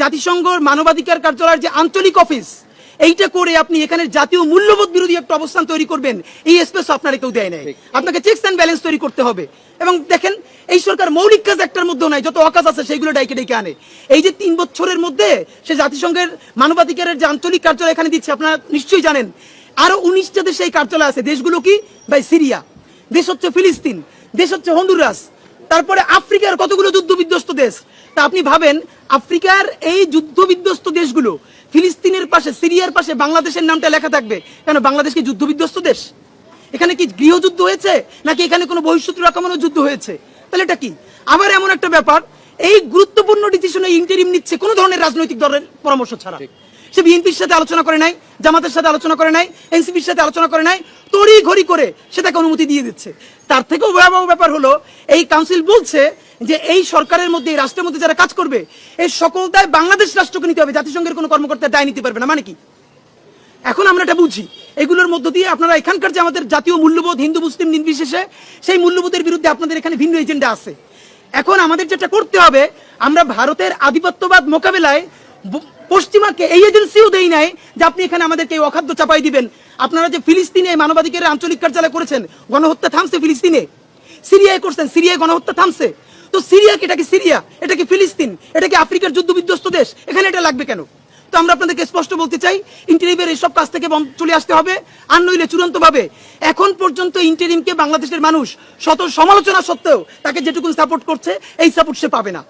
জাতিসংঘর মানবাধিকার কার্যালয়ের যে আঞ্চলিক অফিস এইটা করে আপনি এখানে জাতীয় মূল্যবোধ বিরোধী একটা অবস্থান তৈরি করবেন এই স্পেস আপনারা কেউ দেয় নাই। আপনাকে চেকস অ্যান্ড ব্যালেন্স তৈরি করতে হবে। এবং দেখেন এই সরকার মৌলিক কাজ একটার মধ্যেও নাই যত অকাজ আছে সেইগুলো ডাইকে ডেকে আনে। এই যে তিন বছরের মধ্যে সে জাতিসংঘের মানবাধিকারের যে আঞ্চলিক কার্যালয় এখানে দিচ্ছে আপনারা নিশ্চয়ই জানেন। আরও উনিশটা দেশে এই কার্যালয় আছে দেশগুলো কি? ভাই সিরিয়া। দেশ হচ্ছে ফিলিস্তিন দেশ হচ্ছে হন্ডুরাস তারপরে আফ্রিকার কতগুলো যুদ্ধ বিধ্বস্ত দেশ? তা আপনি ভাবেন, আফ্রিকার এই যুদ্ধ বিধ্বস্ত দেশগুলো ফিলিস্তিনের পাশে, সিরিয়ার পাশে, বাংলাদেশের নামটা লেখা থাকবে? কেন বাংলাদেশ কি যুদ্ধ বিধ্বস্ত দেশ? এখানে কি গৃহযুদ্ধ হয়েছে? নাকি এখানে কোনো বহিষ্যুত্র আক্রমণের যুদ্ধ হয়েছে? তাহলে এটা কি? আবার এমন একটা ব্যাপার এই গুরুত্বপূর্ণ ডিসিশনে ইন্টারিম নিচ্ছে। কোনো ধরনের রাজনৈতিক দলের পরামর্শ ছাড়া। সে বিএনপির সাথে আলোচনা করে নাই জামাতের সাথে আলোচনা করে নাই এনসিপির সাথে আলোচনা করে নাই তড়ি ঘড়ি করে সে তাকে অনুমতি দিয়ে দিচ্ছে। তার থেকেও ভয়াবহ ব্যাপার হলো এই কাউন্সিল বলছে যে এই সরকারের মধ্যে এই রাষ্ট্রের মধ্যে যারা কাজ করবে এই সকল দায় বাংলাদেশ রাষ্ট্রকে নিতে হবে। জাতিসংঘের কোনো কর্মকর্তা দায় নিতে পারবে না। মানে কি? এখন আমরা এটা বুঝি। এগুলোর মধ্য দিয়ে আপনারা এখানকার যে আমাদের জাতীয় মূল্যবোধ হিন্দু মুসলিম নির্বিশেষে সেই মূল্যবোধের বিরুদ্ধে আপনাদের এখানে ভিন্ন এজেন্ডা আছে। এখন আমাদের যেটা করতে হবে, আমরা ভারতের আধিপত্যবাদ মোকাবেলায় পশ্চিমাকে এই এজেন্সিও দেই নাই যে আপনি এখানে আমাদেরকে এই অখাদ্য চাপাই দিবেন। আপনারা যে ফিলিস্তিনে মানবাধিকারের আঞ্চলিক কার্যালয় করেছেন, গণহত্যা থামছে ফিলিস্তিনে। সিরিয়ায় করছেন, সিরিয়ায় গণহত্যা থামছে। তো সিরিয়া কি, এটা কি সিরিয়া? এটা কি ফিলিস্তিন? এটা কি আফ্রিকার যুদ্ধ বিধ্বস্ত দেশ? এখানে এটা লাগবে কেন? তো আমরা আপনাদেরকে স্পষ্ট বলতে চাই ইন্টারিমের এইসব কাজ থেকে চলে আসতে হবে। আর নইলে চূড়ান্ত ভাবে এখন পর্যন্ত ইন্টারিমকে বাংলাদেশের মানুষ শত সমালোচনা সত্ত্বেও তাকে যেটুকু সাপোর্ট করছে, এই সাপোর্ট সে পাবে না।